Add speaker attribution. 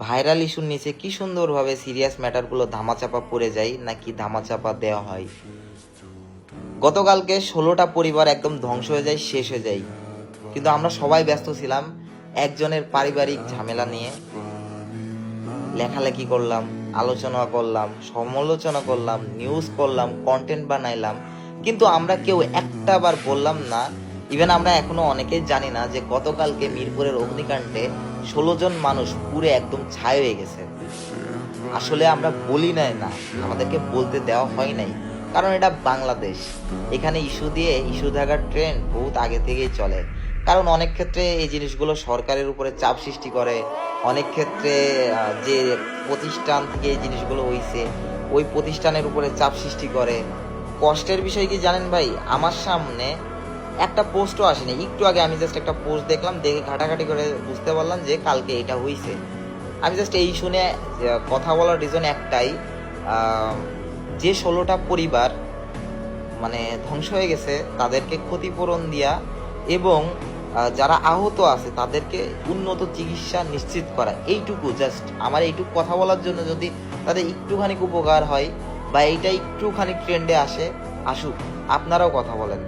Speaker 1: Viral ইস্যুর নিচে কি সুন্দরভাবে সিরিয়াস ম্যাটারগুলো ধামাচাপা পড়ে যায় নাকি ধামাচাপা দেওয়া হয়? গতকালকে ষোলোটা পরিবার একদম ধ্বংস হয়ে যায়, শেষ হয়ে যায়। কিন্তু আমরা সবাই ব্যস্ত ছিলাম একজনের পারিবারিক ঝামেলা নিয়ে। লেখালেখি করলাম, আলোচনা করলাম, সমালোচনা করলাম নিউজ করলাম কন্টেন্ট বানাইলাম। কিন্তু আমরা কেউ একটা বার বললাম না ইভেন আমরা এখনও অনেকেই জানি না যে গতকালকে মিরপুরের অগ্নিকাণ্ডে ষোলো জন মানুষ পুরো একদম ছাই হয়ে গেছে। আসলে আমরা বলি নাই না, আমাদেরকে বলতে দেওয়া হয় নাই। কারণ এটা বাংলাদেশ। এখানে ইস্যু দিয়ে ইস্যু থাকার ট্রেন্ড বহুত আগে থেকেই চলে। কারণ অনেক ক্ষেত্রে এই জিনিসগুলো সরকারের উপরে চাপ সৃষ্টি করে। অনেক ক্ষেত্রে যে প্রতিষ্ঠান থেকে এই জিনিসগুলো হইছে, ওই প্রতিষ্ঠানের উপরে চাপ সৃষ্টি করে। কষ্টের বিষয় কি জানেন ভাই? আমার সামনে একটা পোস্টও আসেনি। একটু আগে আমি জাস্ট একটা পোস্ট দেখলাম, দেখে ঘাটাঘাটি করে বুঝতে পারলাম যে কালকে এটা হইছে। আমি জাস্ট এই শুনে কথা বলার রিজন একটাই যে ষোলোটা পরিবার মানে ধ্বংস হয়ে গেছে, তাদেরকে ক্ষতিপূরণ দিয়া এবং যারা আহত আছে, তাদেরকে উন্নত চিকিৎসা নিশ্চিত করা। এইটুকু জাস্ট আমার এইটুকু কথা বলার জন্য যদি তাদের একটুখানি উপকার হয় বা এইটা একটুখানি ট্রেন্ডে আসে, আসুক। আপনারাও কথা বলেন।